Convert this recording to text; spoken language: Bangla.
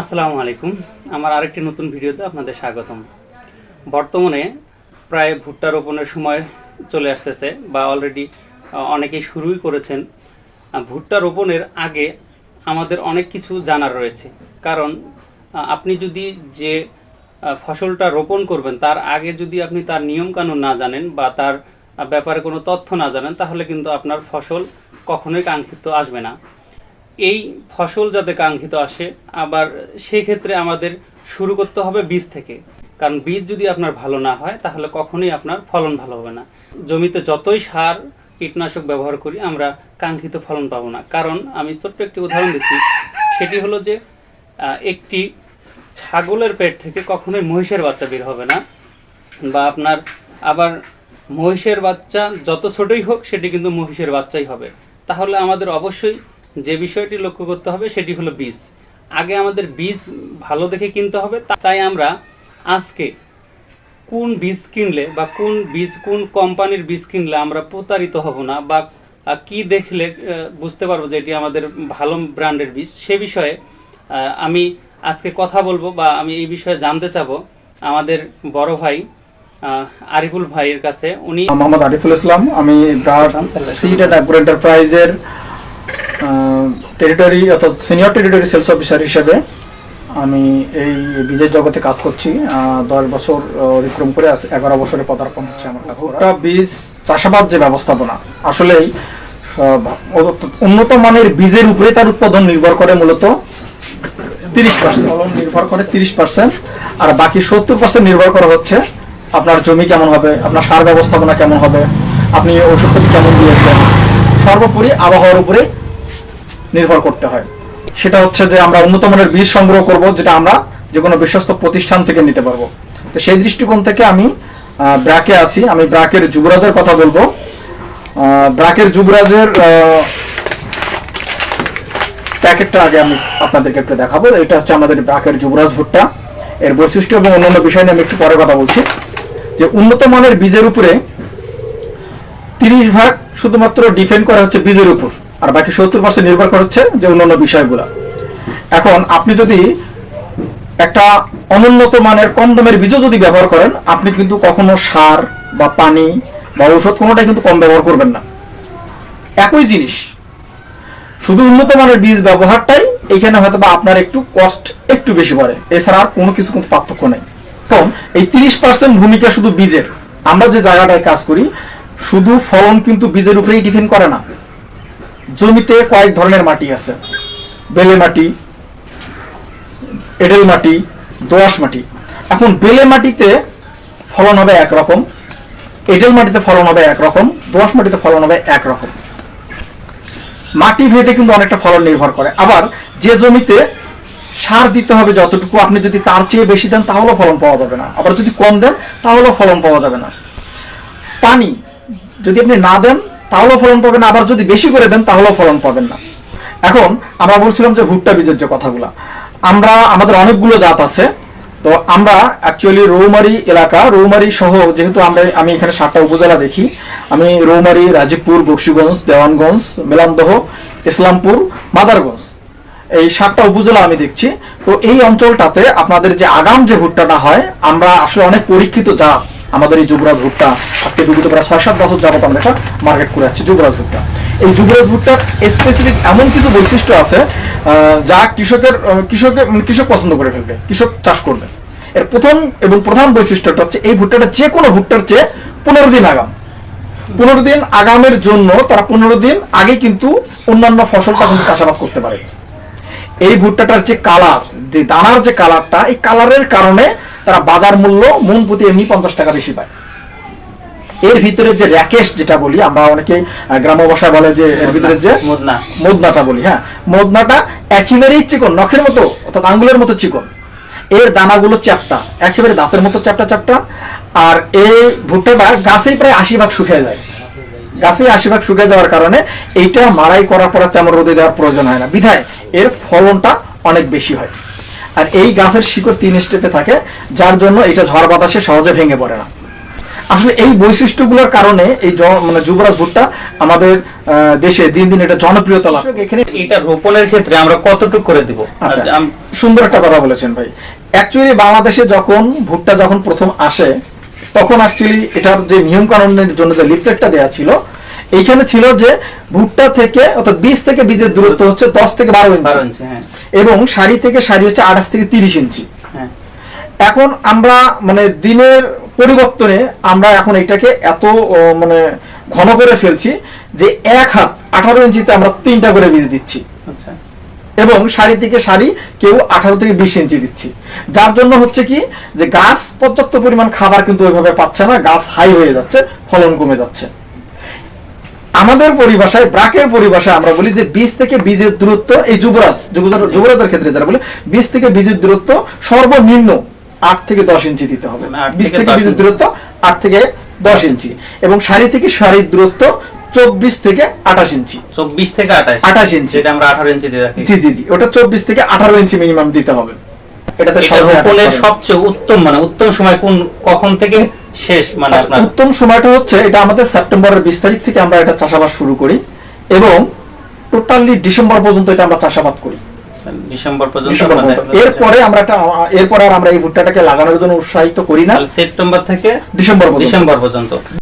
আসসালামু আলাইকুম। আমার আরেকটি নতুন ভিডিওতে আপনাদের স্বাগতম। বর্তমানে প্রায় ভুট্টা রোপণের সময় চলে আসতেছে বা অলরেডি অনেকেই শুরুই করেছেন। ভুট্টা রোপণের আগে আমাদের অনেক কিছু জানার রয়েছে। কারণ আপনি যদি যে ফসলটা রোপণ করবেন, তার আগে যদি আপনি তার নিয়মকানুন না জানেন বা তার ব্যাপারে কোনো তথ্য না জানেন, তাহলে কিন্তু আপনার ফসল কখনোই কাঙ্ক্ষিত আসবে না। এই ফসল যাতে কাঙ্ক্ষিত আসে, আবার সেই ক্ষেত্রে আমাদের শুরু করতে হবে বীজ থেকে। কারণ বীজ যদি আপনার ভালো না হয়, তাহলে কখনোই আপনার ফলন ভালো হবে না। জমিতে যতই সার, কীটনাশক ব্যবহার করি, আমরা কাঙ্ক্ষিত ফলন পাবো না। কারণ আমি ছোট্ট একটি উদাহরণ দিচ্ছি। সেটি হলো যে একটি ছাগলের পেট থেকে কখনোই মহিষের বাচ্চা বের হবে না। বা আপনার আবার মহিষের বাচ্চা যত ছোটই হোক, সেটি কিন্তু মহিষের বাচ্চাই হবে। তাহলে আমাদের অবশ্যই যে বিষয়টি লক্ষ্য করতে হবে সেটি হলো বীজ। আগে আমাদের বীজ ভালো দেখে কিনতে হবে তাই আমরা আজকে কোন বীজ কিনলে বা কোন বীজ কোন কোম্পানির বীজ কিনলে আমরা প্রতারিত হব না বা কি দেখলে বুঝতে পারব যে এটি আমাদের ভালো ব্র্যান্ডের বীজ? সে বিষয়ে আমি আজকে কথা বলব বা আমি এই বিষয়ে জানতে চাবো আমাদের বড় ভাই আরিফুল ভাইয়ের কাছে। উনি মোহাম্মদ আরিফুল ইসলাম আমি সিড অ্যান্ড অ্যাগ্রো এন্টারপ্রাইজের টেরিটরি অর্থাৎ সিনিয়র টেরিটরি সেলস অফিসার হিসেবে আমি এই বীজের জগতে কাজ করছি। দশ বছর অতিক্রম করে এগারো বছরে পদার্পণ হচ্ছে আমার কাছে ভুট্টা বীজ চাষাবাদ যে ব্যবস্থাপনা, আসলেই উন্নত মানের বীজের উপরে তার উৎপাদন নির্ভর করে মূলত তিরিশ পার্সেন্ট নির্ভর করে তিরিশ পার্সেন্ট আর বাকি সত্তর পার্সেন্ট নির্ভর করা হচ্ছে আপনার জমি কেমন হবে, আপনার সার ব্যবস্থাপনা কেমন হবে, আপনি ওষুধপাতি কেমন দিয়েছেন। সর্বোপরি আবহাওয়ার উপরে নির্ভর করতে হয়। সেটা হচ্ছে যে আমরা উন্নত মানের বীজ সংগ্রহ করব যেটা আমরা যে কোনো বিশ্বস্ত প্রতিষ্ঠান থেকে নিতে পারব। তো সেই দৃষ্টিকোণ থেকে আমি আহ, ব্র্যাকে আছি। আমি ব্র্যাকের যুবরাজের কথা বলব। আহ, ব্র্যাকের যুবরাজের প্যাকেটটা আগে আমি আপনাদেরকে একটু দেখাবো। এটা হচ্ছে আমাদের ব্রাকের যুবরাজ ভুট্টা। এর বৈশিষ্ট্য এবং অন্যান্য বিষয় নিয়ে আমি একটু পরে কথা বলছি। যে উন্নত মানের বীজের উপরে তিরিশ ভাগ শুধুমাত্র ডিপেন্ড করা হচ্ছে বীজের উপর। আর বাকি সত্তর পার্সেন্ট নির্ভর করা হচ্ছে যে অন্যান্য বিষয়গুলো। এখন আপনি যদি একটা অনুন্নত মানের কম দামের বীজও যদি ব্যবহার করেন, আপনি কিন্তু কখনো সার বা পানি বা ঔষধ কোনোটাই কিন্তু কম ব্যবহার করবেন না। একই জিনিস, শুধু উন্নত মানের বীজ ব্যবহারটাই এখানে হয়তো বা আপনার একটু কস্ট একটু বেশি পড়ে। এছাড়া আর কোনো কিছু কিন্তু পার্থক্য নেই। কম এই তিরিশ পার্সেন্ট ভূমিকা শুধু বীজের, আমরা যে জায়গাটায় কাজ করি, শুধু ফলন কিন্তু বীজের উপরেই ডিপেন্ড করে না। জমিতে কয়েক ধরনের মাটি আছে। বেলে মাটি, এডেল মাটি, দোআঁশ মাটি। এখন বেলে মাটিতে ফলন হবে একরকম, এডেল মাটিতে ফলন হবে একরকম, দোআঁশ মাটিতে ফলন হবে একরকম। মাটি ভেদে কিন্তু অনেকটা ফলন নির্ভর করে। আবার যে জমিতে সার দিতে হবে যতটুকু, আপনি যদি তার চেয়ে বেশি দেন, তাহলেও ফলন পাওয়া যাবে না। আবার যদি কম দেন, তাহলেও ফলন পাওয়া যাবে না। পানি যদি আপনি না দেন তাহলেও ফলন পাবেন, আবার যদি বেশি করে দেন, তাহলেও ফলন পাবেন না। এখন আমরা বলছিলাম যে ভুট্টা বীজের যে কথাগুলো। আমরা, আমাদের অনেকগুলো জাত আছে। তো আমরা অ্যাকচুয়ালি রৌমারি এলাকা, রৌমারি সহ যেহেতু আমরা, আমি এখানে সাতটা উপজেলা দেখি, আমি রৌমারি, রাজীবপুর, বক্সিগঞ্জ, দেওয়ানগঞ্জ মেলামদহ ইসলামপুর, মাদারগঞ্জ। এই সাতটা উপজেলা আমি দেখছি। তো এই অঞ্চলটাতে আপনাদের যে আগাম যে ভুট্টাটা হয়, আমরা আসলে অনেক পরীক্ষিত জাত। আমাদের এই যুবরাজ ভুট্টা, আজকে বিগত প্রায় ছয় সাত বছর যাবত আমরা এটা মার্কেট করে যাচ্ছি, যুবরাজ ভুট্টা। এই যুবরাজ ভুট্টার স্পেসিফিক এমন কিছু বৈশিষ্ট্য আছে যা কৃষকের কৃষকের মানে কৃষক পছন্দ করে ফেলবে, কৃষক চাষ করবে। এর প্রথম এবং প্রধান বৈশিষ্ট্যটা হচ্ছে এই ভুট্টাটা যে কোনো ভুট্টার চেয়ে পনেরো দিন আগাম। পনেরো দিন আগামের জন্য তারা পনেরো দিন আগে কিন্তু অন্যান্য ফসলটা কিন্তু চাষাবাদ করতে পারে। এই ভুট্টাটার যে কালার যে দানার যে কালারটা এই কালারের কারণে তারা বাজার মূল্য মন প্রতি এমনি পঞ্চাশ টাকা বেশি পায়। এর ভিতরে যে র্যাকেশ যেটা বলি আমরা অনেকে গ্রাম্য ভাষায় বলে যে এর ভিতরে যে মদনা। মদনাটা বলি হ্যাঁ। মদনাটা একেবারেই চিকন নখের মতো অর্থাৎ আঙ্গুলের মতো চিকন। এর দানাগুলো চ্যাপটা একেবারে দাঁতের মতো চ্যাপটা চ্যাপটা। আর এই ভুট্টাটা গাছেই প্রায় আশি ভাগ শুকিয়ে যায়। গাছে আশি ভাগ শুকিয়ে যাওয়ার কারণে এইটা মারাই করার পর তেমন রোদে দেওয়ার প্রয়োজন হয় না। বিধায় এর ফলনটা অনেক বেশি হয়। আর এই গাছের শিকড় তিন স্টেপে থাকে যার জন্য এটা ঝড় বাতাসে সহজে ভেঙে পড়ে না। আসলে এই বৈশিষ্ট্যগুলোর কারণে এই মানে যুবরাজ ভুট্টা আমাদের দেশে দিন দিন এটা জনপ্রিয়তা লাভ এখানে এটা রোপণের ক্ষেত্রে আমরা কতটুকু করে দিব? আচ্ছা সুন্দর একটা কথা বলেছেন ভাই। অ্যাকচুয়ালি বাংলাদেশে যখন ভুট্টা যখন প্রথম আসে তখন অ্যাকচুয়ালি এটার যে নিয়ম কানুনের জন্য যে লিফলেটটা দেওয়া ছিল এইখানে ছিল যে ভুট্টা থেকে অর্থাৎ বীজ থেকে বীজের দূরত্ব হচ্ছে দশ থেকে বারো ইঞ্চি হ্যাঁ। এবং সারি থেকে সারি হচ্ছে আঠাশ থেকে তিরিশ ইঞ্চি হ্যাঁ। এখন আমরা মানে দিনের পরিবর্তনে আমরা এখন এটাকে এত মানে ঘন করে ফেলছি যে এক হাত আঠারো ইঞ্চিতে আমরা তিনটা করে বীজ দিচ্ছি। আচ্ছা। এবং সারি থেকে সারি কেউ আঠারো থেকে বিশ ইঞ্চি দিচ্ছি। যার জন্য হচ্ছে কি যে গাছ পর্যাপ্ত পরিমাণ খাবার কিন্তু ওইভাবে পাচ্ছে না গাছ হাই হয়ে যাচ্ছে ফলন কমে যাচ্ছে। আমাদের পরিভাষায় ব্রাকের পরিভাষায় আমরা বলি যে বীজ থেকে বীজের দূরত্ব এই যুবরাজ যুবরাজ- যুবরাজের ক্ষেত্রে যারা বলে বীজ থেকে বীজের দূরত্ব সর্বনিম্ন আট থেকে দশ ইঞ্চি দিতে হবে। মানে বীজ থেকে বীজের দূরত্ব আট থেকে দশ ইঞ্চি এবং সারি থেকে সারির দূরত্ব চব্বিশ থেকে আঠাশ ইঞ্চি। চব্বিশ থেকে আঠাশ 28 ইঞ্চি। যেটা আমরা আঠারো ইঞ্চি দিয়ে রাখি। জি জি জি ওটা চব্বিশ থেকে আঠারো ইঞ্চি মিনিমাম দিতে হবে। এটাতে এটা করে। সবচেয়ে উত্তম মানে উত্তম সময় কোন কখন থেকে শেষ মানে আচ্ছা, আপনার উত্তম সময়টা হচ্ছে এটা আমাদের সেপ্টেম্বরের বিশ তারিখ থেকে আমরা এটা চাষাবাদ শুরু করি এবং টোটালি ডিসেম্বর পর্যন্ত এটা আমরা চাষাবাদ করি। ডিসেম্বর পর্যন্ত যাচ্ছে। এরপরে আমরা একটা এরপরে আর আমরা এই ভুট্টাটাকে লাগানোর জন্য উৎসাহিত করি না। সেপ্টেম্বর থেকে ডিসেম্বর ডিসেম্বর পর্যন্ত।